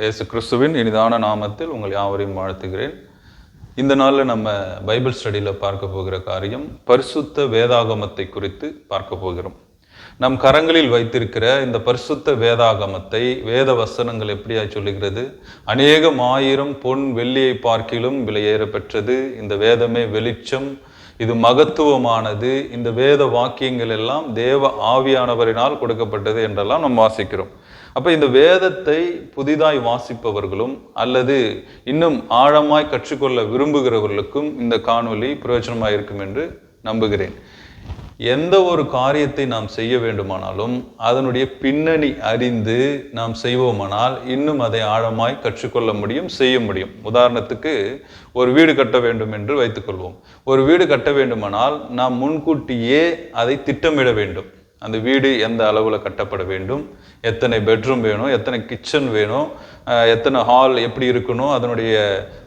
இயேசு கிறிஸ்துவின் இனிதான நாமத்தில் உங்கள் யாவரையும் வாழ்த்துகிறேன். இந்த நாளில் நம்ம பைபிள் ஸ்டடியில் பார்க்க போகிற காரியம் பரிசுத்த வேதாகமத்தை குறித்து பார்க்க போகிறோம். நம் கரங்களில் வைத்திருக்கிற இந்த பரிசுத்த வேதாகமத்தை வேத வசனங்கள் எப்படியா சொல்லுகிறது? அநேகம் ஆயிரம் பொன் வெள்ளியை பார்க்கிலும் விலையேற பெற்றது இந்த வேதமே வெளிச்சம் இது மகத்துவமானது. இந்த வேத வாக்கியங்கள் எல்லாம் தேவ ஆவியானவரினால் கொடுக்கப்பட்டது என்றெல்லாம் நாம் வாசிக்கிறோம். அப்போ இந்த வேதத்தை புதிதாய் வாசிப்பவர்களும் அல்லது இன்னும் ஆழமாய் கற்றுக்கொள்ள விரும்புகிறவர்களுக்கும் இந்த காணொலி பிரயோஜனமாக இருக்கும் என்று நம்புகிறேன். எந்த ஒரு காரியத்தை நாம் செய்ய வேண்டுமானாலும் அதனுடைய பின்னணி அறிந்து நாம் செய்வோமானால் இன்னும் அதை ஆழமாய் கற்றுக்கொள்ள முடியும் செய்ய முடியும். உதாரணத்துக்கு ஒரு வீடு கட்ட வேண்டும் என்று வைத்துக்கொள்வோம் ஒரு வீடு கட்ட வேண்டுமானால் நாம் முன்கூட்டியே அதை திட்டமிட வேண்டும். அந்த வீடு எந்த அளவில் கட்டப்பட வேண்டும்? எத்தனை பெட்ரூம் வேணும் எத்தனை கிச்சன் வேணும் எத்தனை ஹால் எப்படி இருக்கணும் அதனுடைய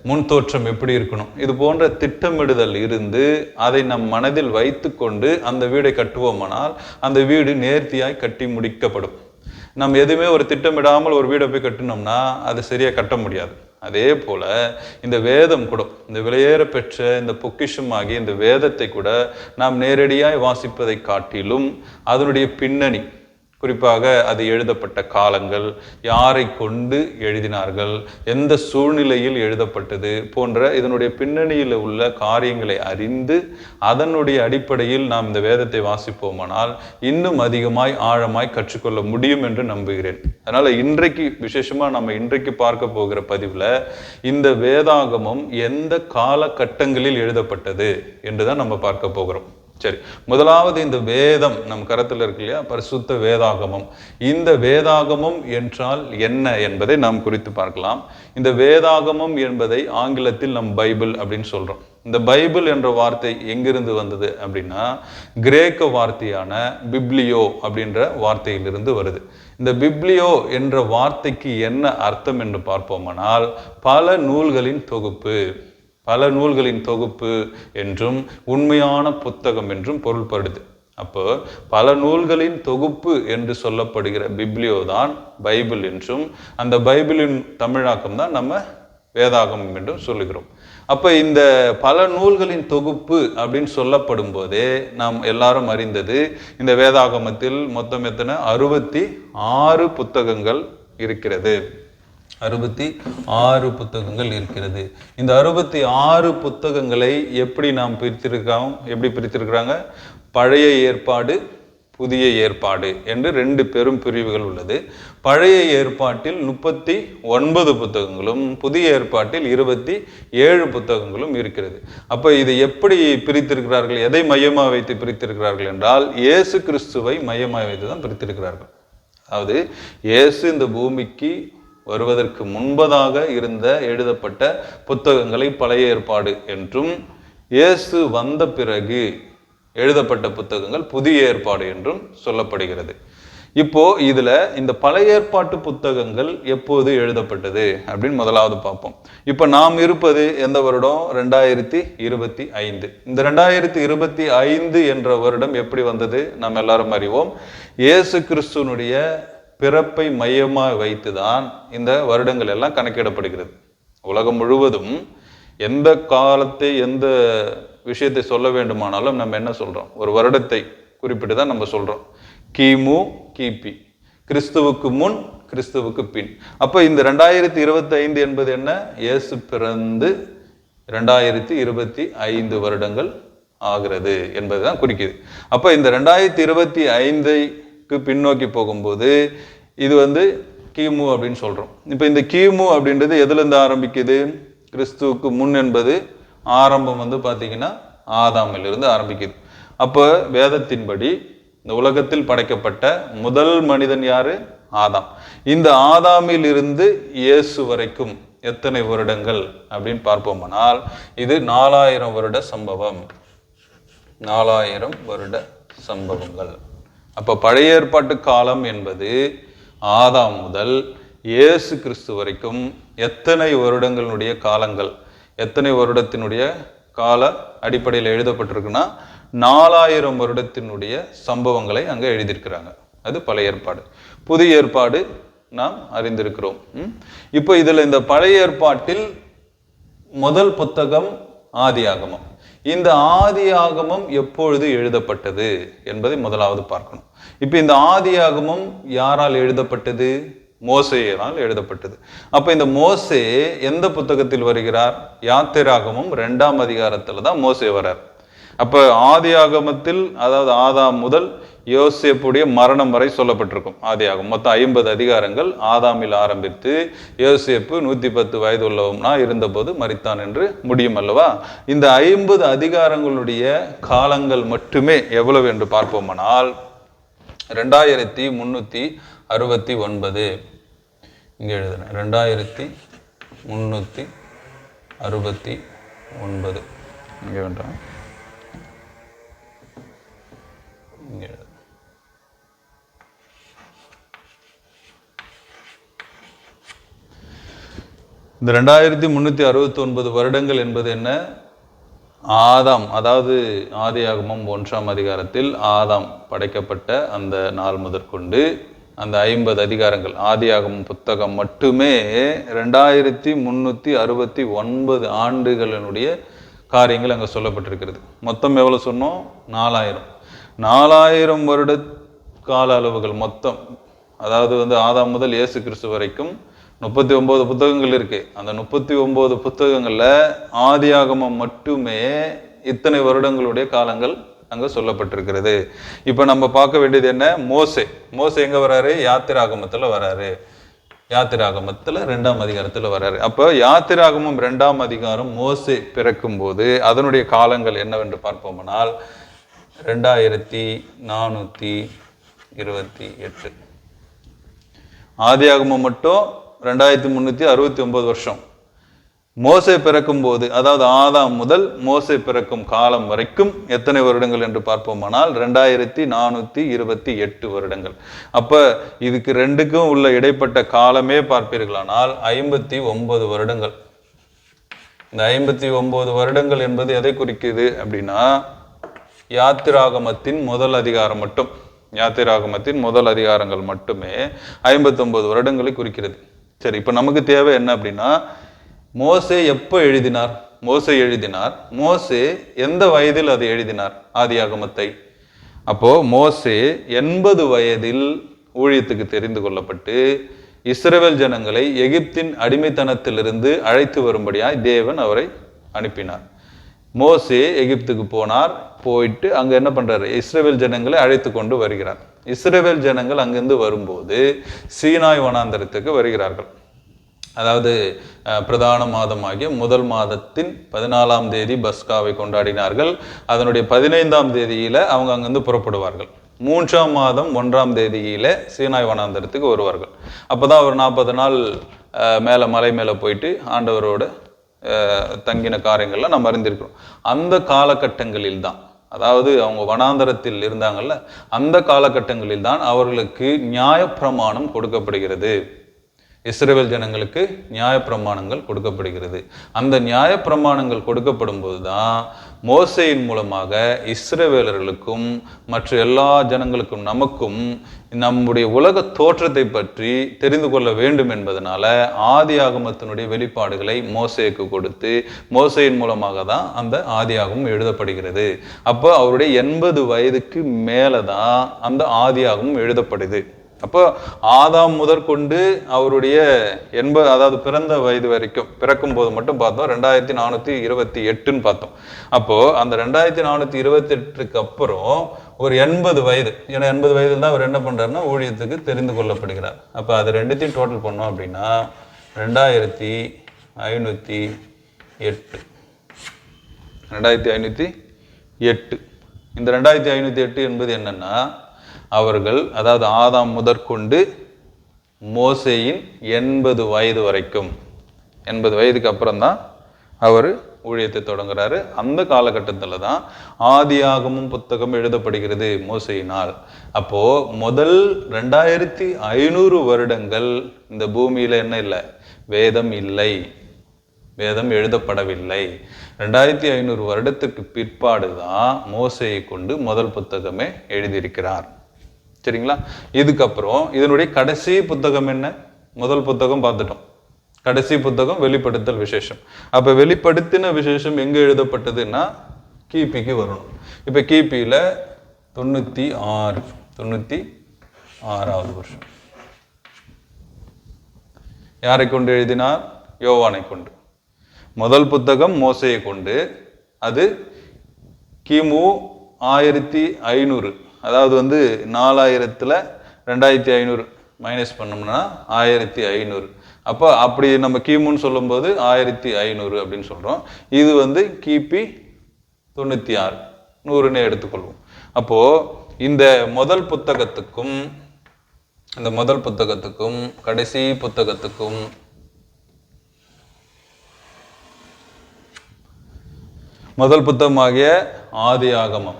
முன் தோற்றம் எப்படி இருக்கணும். இது போன்ற திட்டமிடுதல் இருந்து அதை நம் மனதில் வைத்துக்கொண்டு அந்த வீடை கட்டுவோமானால் அந்த வீடு நேர்த்தியாய் கட்டி முடிக்கப்படும். நம்ம எதுவுமே ஒரு திட்டமிடாமல் ஒரு வீடை போய் கட்டினோம்னா அது சரியாக கட்ட முடியாது. அதே போல இந்த வேதம் கூட இந்த விலையேற பெற்ற இந்த பொக்கிஷமாகிய இந்த வேதத்தை கூட நாம் நேரடியாய் வாசிப்பதை காட்டிலும் அதனுடைய பின்னணி குறிப்பாக அது எழுதப்பட்ட காலங்கள் யாரை கொண்டு எழுதினார்கள் எந்த சூழ்நிலையில் எழுதப்பட்டது போன்ற இதனுடைய பின்னணியில் உள்ள காரியங்களை அறிந்து அதனுடைய அடிப்படையில் நாம் இந்த வேதத்தை வாசிப்போமானால் இன்னும் அதிகமாய் ஆழமாய் கற்றுக்கொள்ள முடியும் என்று நம்புகிறேன். அதனால் இன்றைக்கு விசேஷமாக நம்ம இன்றைக்கு பார்க்க போகிற பதிவில் இந்த வேதாகமம் எந்த காலகட்டங்களில் எழுதப்பட்டது என்று தான் நம்ம பார்க்க போகிறோம். சரி முதலாவது இந்த வேதம் நம் கரத்தில் இருக்கு இல்லையா? பரிசுத்த வேதாகமம். இந்த வேதாகமம் என்றால் என்ன என்பதை நாம் குறித்து பார்க்கலாம். இந்த வேதாகமம் என்பதை ஆங்கிலத்தில் நம் பைபிள் அப்படின்னு சொல்கிறோம் இந்த பைபிள் என்ற வார்த்தை எங்கிருந்து வந்தது அப்படின்னா கிரேக்க வார்த்தையான பிப்ளியோ அப்படின்ற வார்த்தையிலிருந்து வருது. இந்த பிப்ளியோ என்ற வார்த்தைக்கு என்ன அர்த்தம் என்று பார்ப்போமானால் பல நூல்களின் தொகுப்பு. பல நூல்களின் தொகுப்பு என்றும் உண்மையான புத்தகம் என்றும் பொருள்படுது. அப்போ பல நூல்களின் தொகுப்பு என்று சொல்லப்படுகிற பிப்ளியோ தான் பைபிள் என்றும் அந்த பைபிளின் தமிழாக்கம் தான் நம்ம வேதாகமம் என்றும் சொல்லுகிறோம். அப்போ இந்த பல நூல்களின் தொகுப்பு அப்படின்னு சொல்லப்படும் போதே நாம் எல்லாரும் அறிந்தது இந்த வேதாகமத்தில் மொத்தம் எத்தனை? அறுபத்தி ஆறு புத்தகங்கள் இருக்கிறது. அறுபத்தி ஆறு புத்தகங்கள் இருக்கிறது. இந்த அறுபத்தி ஆறு புத்தகங்களை எப்படி நாம் பிரித்திருக்கிறோம் எப்படி பிரித்திருக்கிறாங்க? பழைய ஏற்பாடு புதிய ஏற்பாடு என்று ரெண்டு பெரும் பிரிவுகள் உள்ளது. பழைய ஏற்பாட்டில் முப்பத்தி ஒன்பது புத்தகங்களும் புதிய ஏற்பாட்டில் இருபத்தி ஏழு புத்தகங்களும் இருக்கிறது. அப்போ இதை எப்படி பிரித்திருக்கிறார்கள்? எதை மையமாக வைத்து பிரித்திருக்கிறார்கள் என்றால் இயேசு கிறிஸ்துவை மையமாக வைத்து தான் பிரித்திருக்கிறார்கள். அதாவது இயேசு இந்த பூமிக்கு வருவதற்கு முன்பதாக இருந்த எழுதப்பட்ட புத்தகங்களை பழைய ஏற்பாடு என்றும் இயேசு வந்த பிறகு எழுதப்பட்ட புத்தகங்கள் புதிய ஏற்பாடு என்றும் சொல்லப்படுகிறது. இப்போ இதுல இந்த பழைய ஏற்பாட்டு புத்தகங்கள் எப்போது எழுதப்பட்டது அப்படின்னு முதலாவது பார்ப்போம். இப்போ நாம் இருப்பது எந்த வருடம்? ரெண்டாயிரத்தி இருபத்தி ஐந்து. இந்த ரெண்டாயிரத்தி இருபத்தி ஐந்து என்ற வருடம் எப்படி வந்தது? நாம் எல்லாரும் அறிவோம். இயேசு கிறிஸ்துவனுடைய பிறப்பை மையமாக வைத்து தான் இந்த வருடங்கள் எல்லாம் கணக்கிடப்படுகிறது. உலகம் முழுவதும் எந்த காலத்தை எந்த விஷயத்தை சொல்ல வேண்டுமானாலும் நம்ம என்ன சொல்கிறோம் ஒரு வருடத்தை குறிப்பிட்டு தான் நம்ம சொல்கிறோம் கிமு கிபி. கிறிஸ்துவுக்கு முன் கிறிஸ்துவுக்கு பின். அப்போ இந்த ரெண்டாயிரத்தி இருபத்தி ஐந்து என்பது என்ன? இயேசு பிறந்து ரெண்டாயிரத்தி இருபத்தி ஐந்து வருடங்கள் ஆகிறது என்பதுதான் குறிக்குது. அப்போ இந்த ரெண்டாயிரத்தி இருபத்தி ஐந்தை பின்னோக்கி போகும்போது இது வந்து கிமு அப்படின்னு சொல்கிறோம் இப்போ இந்த கிமு அப்படின்றது எதுலேருந்து ஆரம்பிக்குது? கிறிஸ்துவுக்கு முன் என்பது ஆரம்பம் வந்து பார்த்தீங்கன்னா ஆதாமிலிருந்து ஆரம்பிக்குது. அப்போ வேதத்தின்படி இந்த உலகத்தில் படைக்கப்பட்ட முதல் மனிதன் யாரு? ஆதாம். இந்த ஆதாமில் இருந்து இயேசு வரைக்கும் எத்தனை வருடங்கள் அப்படின்னு பார்ப்போமானால் இது நாலாயிரம் வருட சம்பவம். நாலாயிரம் வருட சம்பவங்கள். அப்போ பழைய ஏற்பாட்டு காலம் என்பது ஆதாம் முதல் இயேசு கிறிஸ்து வரைக்கும் எத்தனை வருடங்களுடைய காலங்கள் எத்தனை வருடத்தினுடைய கால அடிப்படையில் எழுதப்பட்டிருக்குன்னா நாலாயிரம் வருடத்தினுடைய சம்பவங்களை அங்கே எழுதியிருக்கிறாங்க. அது பழைய ஏற்பாடு. புதிய ஏற்பாடு நாம் அறிந்திருக்கிறோம். இப்போ இதில் இந்த பழைய ஏற்பாட்டில் முதல் புத்தகம் ஆதியாகமம். இந்த ஆதி ஆகமம் எப்பொழுது எழுதப்பட்டது என்பதை முதலாவது பார்க்கணும். இப்போ இந்த ஆதியாகமம் யாரால் எழுதப்பட்டது? மோசையினால் எழுதப்பட்டது. அப்போ இந்த மோசே எந்த புத்தகத்தில் வருகிறார்? யாத்திராகமும் ரெண்டாம் அதிகாரத்தில் தான் மோசே வரார் ஆதி ஆகமத்தில் அதாவது ஆதாம் முதல் யோசேப்புடைய மரணம் வரை சொல்லப்பட்டிருக்கும். ஆதியாகும். மொத்தம் ஐம்பது அதிகாரங்கள் ஆதாமில் ஆரம்பித்து யோசேப்பு நூற்றி பத்து வயது உள்ளவனா இருந்தபோது மறித்தான் என்று முடியும் அல்லவா? இந்த ஐம்பது அதிகாரங்களுடைய காலங்கள் மட்டுமே எவ்வளவு என்று பார்ப்போமானால் ரெண்டாயிரத்தி முந்நூற்றி அறுபத்தி ஒன்பது. இங்கே எழுதுறேன். ரெண்டாயிரத்தி முந்நூற்றி அறுபத்தி ஒன்பது. இங்கே வேண்டாம். இங்கே இந்த ரெண்டாயிரத்தி முந்நூற்றி அறுபத்தி ஒன்பது வருடங்கள் என்பது என்ன? ஆதாம் அதாவது ஆதியாகமம் ஒன்றாம் அதிகாரத்தில் ஆதாம் படைக்கப்பட்ட அந்த நாள் முதற்கொண்டு அந்த ஐம்பது அதிகாரங்கள் ஆதியாகமம் புத்தகம் மட்டுமே ரெண்டாயிரத்தி முந்நூற்றி அறுபத்தி ஒன்பது ஆண்டுகளினுடைய காரியங்கள் அங்கே சொல்லப்பட்டிருக்கிறது. மொத்தம் எவ்வளோ சொன்னோம்? நாலாயிரம். நாலாயிரம் வருட கால அளவுகள் மொத்தம். அதாவது வந்து ஆதாம் முதல் இயேசு கிறிஸ்து வரைக்கும் முப்பத்தி ஒன்பது புத்தகங்கள் இருக்கு. அந்த முப்பத்தி ஒன்பது புத்தகங்கள்ல ஆதியாகமம் மட்டுமே இத்தனை வருடங்களுடைய காலங்கள் அங்க சொல்லப்பட்டிருக்கிறது. இப்ப நம்ம பார்க்க வேண்டியது என்ன? மோசே. மோசே எங்க வராரு? யாத்திராகமத்துல வராரு. யாத்திராகமத்துல ரெண்டாம் அதிகாரத்துல வராரு. அப்போ யாத்திராகமம் ரெண்டாம் அதிகாரம் மோசே பிறக்கும் போது அதனுடைய காலங்கள் என்னவென்று பார்ப்போம்னால் ரெண்டாயிரத்தி நானூத்தி இருபத்தி எட்டு. ஆதியாகமம் மட்டும் ரெண்டாயிரத்தி முந்நூற்றி அறுபத்தி ஒம்பது வருஷம். மோசை பிறக்கும் போது அதாவது ஆதாம் முதல் மோசை பிறக்கும் காலம் வரைக்கும் எத்தனை வருடங்கள் என்று பார்ப்போமானால் ரெண்டாயிரத்தி நானூற்றி இருபத்தி எட்டு வருடங்கள். அப்போ இதுக்கு ரெண்டுக்கும் உள்ள இடைப்பட்ட காலமே பார்ப்பீர்களானால் ஐம்பத்தி ஒன்பது வருடங்கள். இந்த ஐம்பத்தி ஒன்பது வருடங்கள் என்பது எதை குறிக்குது அப்படின்னா யாத்திராகமத்தின் முதல் அதிகாரம் மட்டும் யாத்திராகமத்தின் முதல் அதிகாரங்கள் மட்டுமே ஐம்பத்தொன்பது வருடங்களை குறிக்கிறது. சரி இப்போ நமக்கு தேவை என்ன அப்படின்னா மோசே எப்போ எழுதினார்? மோசே எழுதினார். மோசே எந்த வயதில் அதை எழுதினார்? ஆதியாகமத்தை அப்போ மோசே எண்பது வயதில் ஊழியத்துக்கு தெரிந்து கொள்ளப்பட்டு இஸ்ரவேல் ஜனங்களை எகிப்தின் அடிமைத்தனத்திலிருந்து அழைத்து வரும்படியாய் தேவன் அவரை அனுப்பினார். மோசே எகிப்துக்கு போனார் போயிட்டு அங்க என்ன பண்ணுறாரு இஸ்ரவேல் ஜனங்களை அழைத்து கொண்டு வருகிறார். இஸ்ரேவேல் ஜனங்கள் அங்கிருந்து வரும்போது சீனாய் வனாந்தரத்துக்கு வருகிறார்கள். அதாவது பிரதான மாதமாகிய முதல் மாதத்தின் பதினாலாம் தேதி பஸ்காவை கொண்டாடினார்கள். அதனுடைய பதினைந்தாம் தேதியில அவங்க அங்கிருந்து புறப்படுவார்கள். மூன்றாம் மாதம் ஒன்றாம் தேதியில சீனாய் வனாந்தரத்துக்கு வருவார்கள். அப்பதான் ஒரு நாற்பது நாள் மேலே மலை மேலே போயிட்டு ஆண்டவரோட தங்கின காரியங்கள்லாம் நம்ம அறிந்திருக்கிறோம். அந்த காலகட்டங்களில் தான் அதாவது அவங்க வனாந்தரத்தில் இருந்தாங்கல்ல அந்த காலகட்டங்களில் தான் அவர்களுக்கு நியாயப்பிரமாணம் கொடுக்கப்படுகிறது. இஸ்ரேல் ஜனங்களுக்கு நியாயப்பிரமாணங்கள் கொடுக்கப்படுகிறது. அந்த நியாயப்பிரமாணங்கள் கொடுக்கப்படும் போதுதான் மோசையின் மூலமாக இஸ்ரவேலர்களுக்கும் மற்ற எல்லா ஜனங்களுக்கும் நமக்கும் நம்முடைய உலக தோற்றத்தை பற்றி தெரிந்து கொள்ள வேண்டும் என்பதனால ஆதி ஆகமத்தினுடைய வெளிப்பாடுகளை மோசேக்கு கொடுத்து மோசையின் மூலமாக தான் அந்த ஆதி ஆகமம் எழுதப்படுகிறது. அப்போ அவருடைய எண்பது வயதுக்கு மேலே தான் அந்த ஆதி ஆகமம் எழுதப்படுது. அப்போ ஆதாம் முதற்கொண்டு அவருடைய எண்பது அதாவது பிறந்த வயது வரைக்கும் பிறக்கும் போது மட்டும் பார்த்தோம் ரெண்டாயிரத்தி நானூற்றி இருபத்தி எட்டுன்னு பார்த்தோம். அப்போது அந்த ரெண்டாயிரத்தி நானூற்றி இருபத்தி எட்டுக்கு அப்புறம் ஒரு எண்பது வயது ஏன்னா எண்பது வயதில் தான் அவர் என்ன பண்ணுறாருன்னா ஊழியத்துக்கு தெரிந்து கொள்ளப்படுகிறார். அப்போ அது ரெண்டுத்தையும் டோட்டல் பண்ணோம் அப்படின்னா ரெண்டாயிரத்தி ஐநூற்றி எட்டு. ரெண்டாயிரத்தி ஐநூற்றி எட்டு. இந்த ரெண்டாயிரத்தி ஐநூற்றி எட்டு என்பது என்னென்னா அவர்கள் அதாவது ஆதாம் முதற்கொண்டு மோசேயின் எண்பது வயது வரைக்கும் எண்பது வயதுக்கு அப்புறம் தான் அவர் ஊழியத்தை தொடங்குறாரு. அந்த காலகட்டத்தில் தான் ஆதியாகமும் புத்தகம் எழுதப்படுகிறது மோசையினால். அப்போ முதல் ரெண்டாயிரத்தி ஐநூறு வருடங்கள் இந்த பூமியில என்ன இல்லை? வேதம் இல்லை. வேதம் எழுதப்படவில்லை. ரெண்டாயிரத்தி ஐநூறு வருடத்துக்கு பிற்பாடு தான் மோசையை கொண்டு முதல் புத்தகமே எழுதியிருக்கிறார். சரிங்களா? இதுக்கப்புறம் இதனுடைய கடைசி புத்தகம் என்ன? முதல் புத்தகம் பார்த்துட்டோம். கடைசி புத்தகம் வெளிப்படுத்தல் விசேஷம். அப்போ வெளிப்படுத்தின விசேஷம் எங்கே எழுதப்பட்டதுன்னா கிபிக்கு வரணும். இப்போ கிபியில் தொண்ணூற்றி ஆறு தொண்ணூற்றி ஆறாவது வருஷம். யாரை கொண்டு எழுதினார்? யோவானை கொண்டு. முதல் புத்தகம் மோசையை கொண்டு அது கிமு ஆயிரத்தி ஐநூறு. அதாவது வந்து நாலாயிரத்தில் ரெண்டாயிரத்தி ஐநூறு மைனஸ் பண்ணோம்னா ஆயிரத்தி ஐநூறு. அப்போ அப்படி நம்ம கிமுன்னு சொல்லும்போது ஆயிரத்தி ஐநூறு அப்படின்னு சொல்கிறோம் இது வந்து கிபி தொண்ணூற்றி ஆறு நூறுன்னு எடுத்துக்கொள்வோம். அப்போது இந்த முதல் புத்தகத்துக்கும் இந்த முதல் புத்தகத்துக்கும் கடைசி புத்தகத்துக்கும் முதல் புத்தகமாகிய ஆதி ஆகமம்.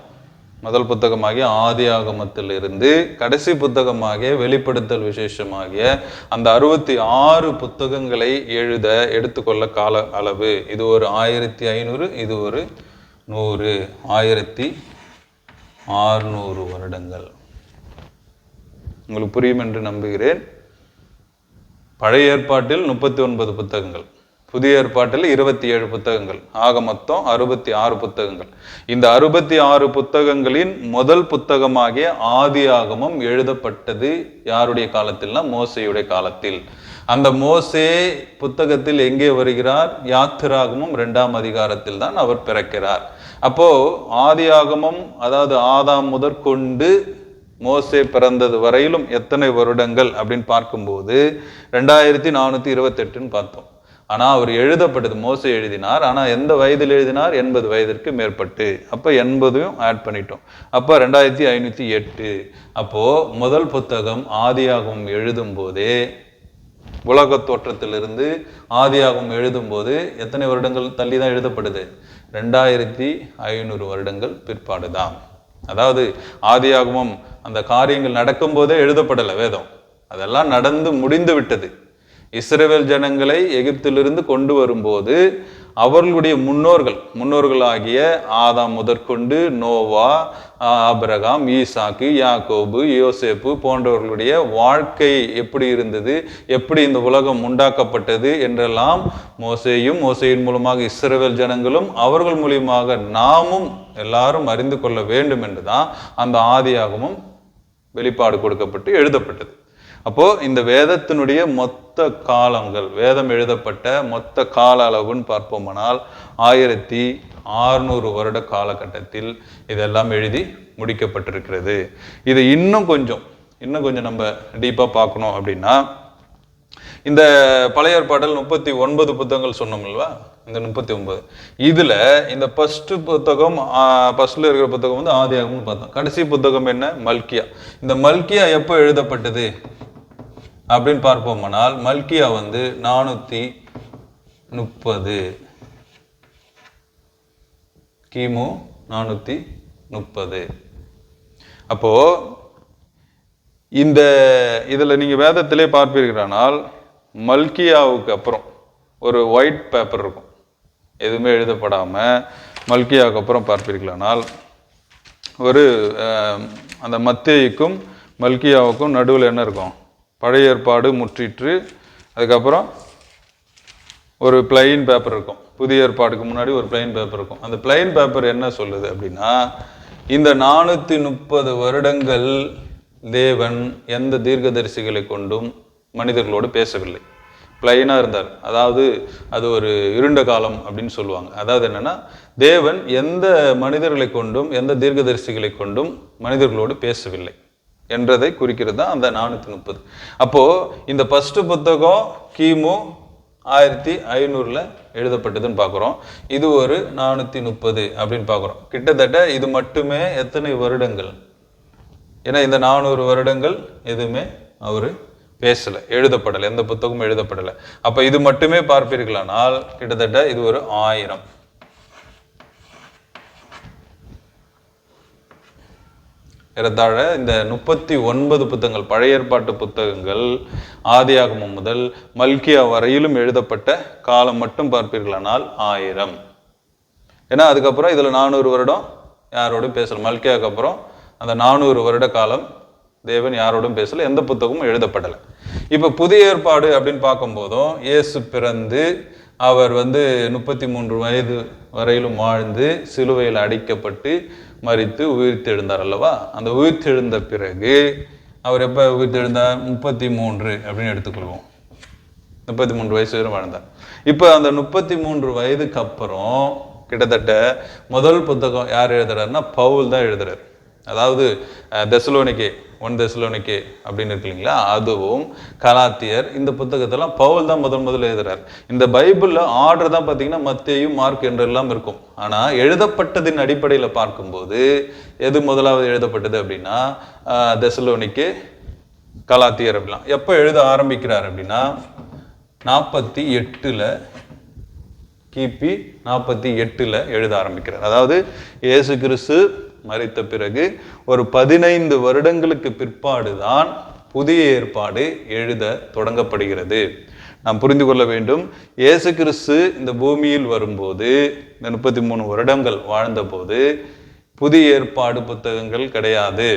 முதல் புத்தகமாகிய ஆதி ஆகமத்திலிருந்து கடைசி புத்தகமாகிய வெளிப்படுத்தல் விசேஷமாகிய அந்த அறுபத்தி ஆறு புத்தகங்களை எழுத எடுத்துக்கொள்ள கால அளவு. இது ஒரு ஆயிரத்தி ஐநூறு இது ஒரு நூறு. ஆயிரத்தி ஆறுநூறு வருடங்கள். உங்களுக்கு புரியும் என்று நம்புகிறேன். பழைய ஏற்பாட்டில் முப்பத்தி ஒன்பது புத்தகங்கள். புதிய ஏற்பாட்டில் இருபத்தி ஏழு புத்தகங்கள். ஆக மொத்தம் அறுபத்தி ஆறு புத்தகங்கள். இந்த அறுபத்தி ஆறு புத்தகங்களின் முதல் புத்தகமாகிய ஆதி ஆகமம் எழுதப்பட்டது யாருடைய காலத்தில்னா மோசையுடைய காலத்தில். அந்த மோசே புத்தகத்தில் எங்கே வருகிறார்? யாத்திராகமும் இரண்டாம் அதிகாரத்தில் தான் அவர் பிறக்கிறார். அப்போ ஆதி ஆகமம் அதாவது ஆதாம் முதற்கொண்டு மோசே பிறந்தது வரையிலும் எத்தனை வருடங்கள் அப்படின்னு பார்க்கும்போது ரெண்டாயிரத்தி நானூற்றி இருபத்தெட்டுன்னு பார்த்தோம். ஆனால் அவர் எழுதப்பட்டது மோசை எழுதினார். ஆனால் எந்த வயதில் எழுதினார்? எண்பது வயதிற்கு மேற்பட்டு. அப்போ எண்பதையும் ஆட் பண்ணிட்டோம். அப்போ ரெண்டாயிரத்தி ஐநூற்றி எட்டு. அப்போது முதல் புத்தகம் ஆதியாகவும் எழுதும் போதே உலக தோற்றத்திலிருந்து ஆதியாகவும் எழுதும்போது எத்தனை வருடங்கள் தள்ளி தான் எழுதப்படுது ரெண்டாயிரத்தி ஐநூறு வருடங்கள் பிற்பாடு தான் அதாவது ஆதியாகமும் அந்த காரியங்கள் நடக்கும்போதே எழுதப்படலை வேதம். அதெல்லாம் நடந்து முடிந்து விட்டது. இஸ்ரேவேல் ஜனங்களை எகிப்திலிருந்து கொண்டு வரும்போது அவர்களுடைய முன்னோர்கள் முன்னோர்களாகிய ஆதாம் முதற்கொண்டு நோவா ஆபிரகாம் ஈசாக்கு யாக்கோபு யோசேப்பு போன்றவர்களுடைய வாழ்க்கை எப்படி இருந்தது எப்படி இந்த உலகம் உண்டாக்கப்பட்டது என்றெல்லாம் மோசையும் மோசையின் மூலமாக இஸ்ரவேல் ஜனங்களும் அவர்கள் மூலியமாக நாமும் எல்லாரும் அறிந்து கொள்ள வேண்டும் என்றுதான் அந்த ஆதியாகமும் வெளிப்பாடு கொடுக்கப்பட்டு எழுதப்பட்டது. அப்போ இந்த வேதத்தினுடைய மொத்த மொத்த காலங்கள் வேதம் எழுதப்பட்ட மொத்த கால அளவுன்னு பார்ப்போமானால் ஆயிரத்தி ஆறுநூறு வருட காலகட்டத்தில் இதெல்லாம் எழுதி முடிக்கப்பட்டிருக்கிறது. இது இன்னும் கொஞ்சம் இன்னும் கொஞ்சம் நம்ம டீப்பாக பார்க்கணும் அப்படின்னா இந்த பழைய பாடல் முப்பத்தி ஒன்பது புத்தகங்கள் சொன்னோம்லவா இந்த முப்பத்தி ஒன்பது. இதில் இந்த ஃபஸ்ட்டு புத்தகம் ஃபஸ்ட்டில் இருக்கிற புத்தகம் வந்து ஆதியாகம்னு பார்த்தோம். கடைசி புத்தகம் என்ன? மல்கியா. இந்த மல்கியா எப்போ எழுதப்பட்டது? அப்படின்னு பார்ப்போமானால் மல்கியா வந்து நானூற்றி முப்பது. கிமு நானூற்றி முப்பது. அப்போது இந்த இதில் நீங்கள் வேதத்திலே பார்ப்பீர்களானால் மல்கியாவுக்கு அப்புறம் ஒரு ஒயிட் பேப்பர் இருக்கும். எதுவுமே எழுதப்படாமல் மல்கியாவுக்கு அப்புறம் பார்ப்பீர்களானால் ஒரு அந்த மத்தியக்கும் மல்கியாவுக்கும் நடுவில் என்ன இருக்கும்? பழைய ஏற்பாடு முற்றிற்று. அதுக்கப்புறம் ஒரு பிளைன் பேப்பர் இருக்கும். புதிய ஏற்பாடுக்கு முன்னாடி ஒரு பிளைன் பேப்பர் இருக்கும். அந்த பிளைன் பேப்பர் என்ன சொல்லுது அப்படின்னா இந்த நானூற்றி முப்பது வருடங்கள் தேவன் எந்த தீர்க்கதரிசிகளை கொண்டும் மனிதர்களோடு பேசவில்லை. பிளைனாக இருந்தார். அதாவது அது ஒரு இருண்ட காலம் அப்படின்னு சொல்லுவாங்க. அதாவது என்னென்னா தேவன் எந்த மனிதர்களை கொண்டும் எந்த தீர்க்கதரிசிகளை கொண்டும் மனிதர்களோடு பேசவில்லை. என்றதை குறிக்கிறது தான் அந்த நானூற்றி முப்பது. அப்போ இந்த ஃபஸ்ட்டு புத்தகம் கிமு ஆயிரத்தி ஐநூறுல எழுதப்பட்டதுன்னு பார்க்குறோம். இது ஒரு நானூற்றி முப்பது அப்படின்னு பார்க்குறோம். கிட்டத்தட்ட இது மட்டுமே எத்தனை வருடங்கள்? ஏன்னா இந்த நானூறு வருடங்கள் எதுவுமே அவர் பேசலை எழுதப்படலை எந்த புத்தகமும் எழுதப்படலை. அப்போ இது மட்டுமே பார்ப்பீர்களானால் கிட்டத்தட்ட இது ஒரு ஆயிரம். ஏறத்தாழ இந்த முப்பத்தி ஒன்பது புத்தகங்கள் பழைய ஏற்பாட்டு புத்தகங்கள் ஆதியாகமம் முதல் மல்கியா வரையிலும் எழுதப்பட்ட காலம் மட்டும் பார்ப்பீர்களானால் ஆயிரம். ஏன்னா அதுக்கப்புறம் இதில் நானூறு வருடம் யாரோடும் பேசல. மல்கியாவுக்கு அப்புறம் அந்த நானூறு வருட காலம் தேவன் யாரோடும் பேசல எந்த புத்தகமும் எழுதப்படலை. இப்போ புதிய ஏற்பாடு அப்படின்னு பார்க்கும்போதும் இயேசு பிறந்து அவர் வந்து முப்பத்தி மூன்று வயது வரையிலும் வாழ்ந்து சிலுவையில் அடிக்கப்பட்டு மறித்து உயிர்த்தெழுந்தார் அல்லவா? அந்த உயிர்த்தெழுந்த பிறகு அவர் எப்போ உயிர்த்தெழுந்தார்? முப்பத்தி மூன்று அப்படின்னு எடுத்துக்கொள்வோம். முப்பத்தி மூன்று வயசு வரை வாழ்ந்தார். இப்போ அந்த முப்பத்தி மூன்று வயதுக்கு அப்புறம் கிட்டத்தட்ட முதல் புத்தகம் யார் எழுதுறாருன்னா பவுல் தான் எழுதுறாரு. அதாவது தெசலோனிக்கே ஒன் தெசலோனிக்கே அப்படின்னு இருக்கு இல்லைங்களா? அதுவும் கலாத்தியர் இந்த புத்தகத்தெல்லாம் பவுல் தான் முதல் முதல்ல எழுதுறார். இந்த பைபிளில் ஆர்டர் தான் பார்த்தீங்கன்னா மத்தியும் மார்க் என்றெல்லாம் இருக்கும். ஆனால் எழுதப்பட்டதின் அடிப்படையில் பார்க்கும்போது எது முதலாவது எழுதப்பட்டது அப்படின்னா தெசலோனிக்கே கலாத்தியர் அப்படிலாம். எப்போ எழுத ஆரம்பிக்கிறார் அப்படின்னா நாற்பத்தி எட்டில் கிபி நாற்பத்தி எட்டில் எழுத ஆரம்பிக்கிறார். அதாவது இயேசு கிறிஸ்து மறித்த பிறகு ஒரு பதினைந்து வருடங்களுக்கு பிற்பாடுதான் புதிய ஏற்பாடு எழுத தொடங்கப்படுகிறது. நாம் புரிந்து கொள்ள வேண்டும் இயேசு கிறிஸ்து இந்த பூமியில் வரும்போது இந்த முப்பத்தி மூணு வருடங்கள் வாழ்ந்தபோது புதிய ஏற்பாடு புத்தகங்கள் கிடையாது.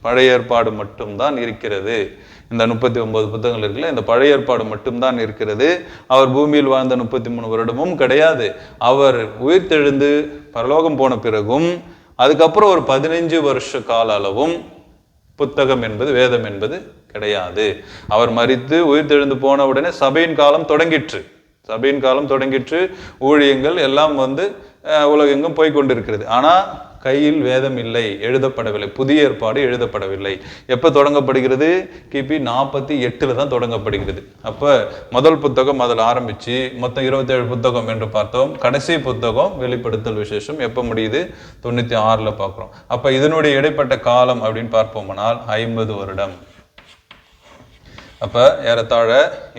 பழைய ஏற்பாடு மட்டும்தான் இருக்கிறது. இந்த முப்பத்தி ஒன்பது புத்தகங்கள் இருக்குல்ல இந்த பழைய ஏற்பாடு மட்டும்தான் இருக்கிறது. அவர் பூமியில் வாழ்ந்த முப்பத்தி மூணு வருடமும் கிடையாது. அவர் உயிர்த்தெழுந்து பரலோகம் போன பிறகும் அதுக்கப்புறம் ஒரு பதினைஞ்சு வருஷ கால அளவும் புத்தகம் என்பது வேதம் என்பது கிடையாது. அவர் மரித்து உயிர்த்தெழுந்து போன உடனே சபையின் காலம் தொடங்கிற்று. சபையின் காலம் தொடங்கிற்று. ஊழியங்கள் எல்லாம் வந்து உலகெங்கும் போய் கொண்டிருக்கிறது. ஆனால் கையில் வேதம் இல்லை எழுதப்படவில்லை புதிய ஏற்பாடு எழுதப்படவில்லை. எப்போ தொடங்கப்படுகிறது? கிபி நாற்பத்தி எட்டில் தான் தொடங்கப்படுகிறது. அப்போ முதல் புத்தகம் அதில் ஆரம்பித்து மொத்தம் இருபத்தேழு புத்தகம் என்று பார்த்தோம். கடைசி புத்தகம் வெளிப்படுத்தல் விசேஷம். எப்போ முடியுது? தொண்ணூற்றி ஆறில் பார்க்குறோம். அப்போ இதனுடைய இடைப்பட்ட காலம் அப்படின்னு பார்ப்போம்னால் ஐம்பது வருடம். அப்போ ஏறத்தாழ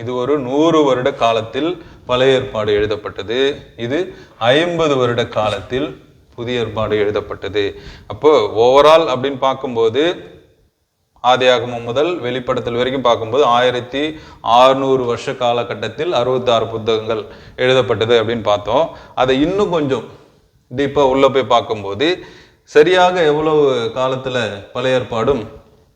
இது ஒரு நூறு வருட காலத்தில் பழைய ஏற்பாடு எழுதப்பட்டது. இது ஐம்பது வருட காலத்தில் புதிய ஏற்பாடு எழுதப்பட்டது. அப்போ ஓவரால் அப்படின்னு பார்க்கும்போது ஆதியாகமம் முதல் வெளிப்படுத்தல் வரைக்கும் பார்க்கும்போது ஆயிரத்தி ஆறுநூறு வருஷ காலகட்டத்தில் அறுபத்தாறு புத்தகங்கள் எழுதப்பட்டது அப்படின்னு பார்த்தோம். அதை இன்னும் கொஞ்சம் டீப்பாக உள்ள போய் பார்க்கும்போது சரியாக எவ்வளவு காலத்தில் பழைய ஏற்பாடும்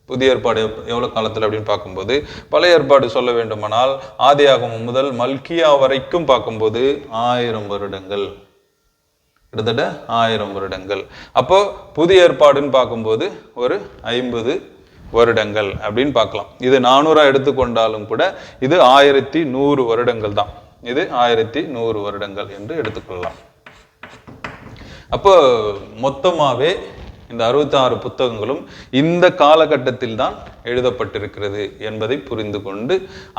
புதிய ஏற்பாடு எவ்வளோ காலத்தில் அப்படின்னு பார்க்கும்போது பழைய ஏற்பாடு சொல்ல வேண்டுமானால் ஆதியாகமம் முதல் மல்கியா வரைக்கும் பார்க்கும்போது ஆயிரம் வருடங்கள். கிட்டத்தட்ட ஆயிரம் வருடங்கள். அப்போ புதிய ஏற்பாடுன்னு பார்க்கும்போது ஒரு ஐம்பது வருடங்கள் அப்படின்னு பார்க்கலாம். இது நானூறா எடுத்துக்கொண்டாலும் கூட இது ஆயிரத்தி நூறு வருடங்கள் தான். இது ஆயிரத்தி நூறு வருடங்கள் என்று எடுத்துக்கொள்ளலாம். அப்போ மொத்தமாகவே இந்த அறுபத்தாறு புத்தகங்களும் இந்த காலகட்டத்தில் தான் எழுதப்பட்டிருக்கிறது என்பதை புரிந்து கொண்டு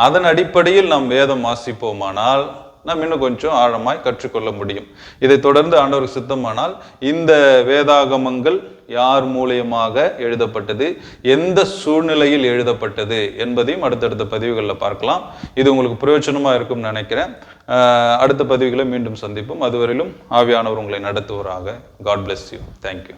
அதன் அடிப்படையில் நாம் வேதம் வாசிப்போமானால் நாம் இன்னும் கொஞ்சம் ஆழமாய் கற்றுக்கொள்ள முடியும். இதை தொடர்ந்து ஆண்டவருக்கு சித்தமானால் இந்த வேதாகமங்கள் யார் மூலியமாக எழுதப்பட்டது எந்த சூழ்நிலையில் எழுதப்பட்டது என்பதையும் அடுத்தடுத்த பதிவுகளில் பார்க்கலாம். இது உங்களுக்கு பிரயோஜனமாக இருக்கும்னு நினைக்கிறேன். அடுத்த பதிவுகளை மீண்டும் சந்திப்போம். அதுவரையிலும் ஆவியானவர் உங்களை நடத்துவராக. God bless you thank you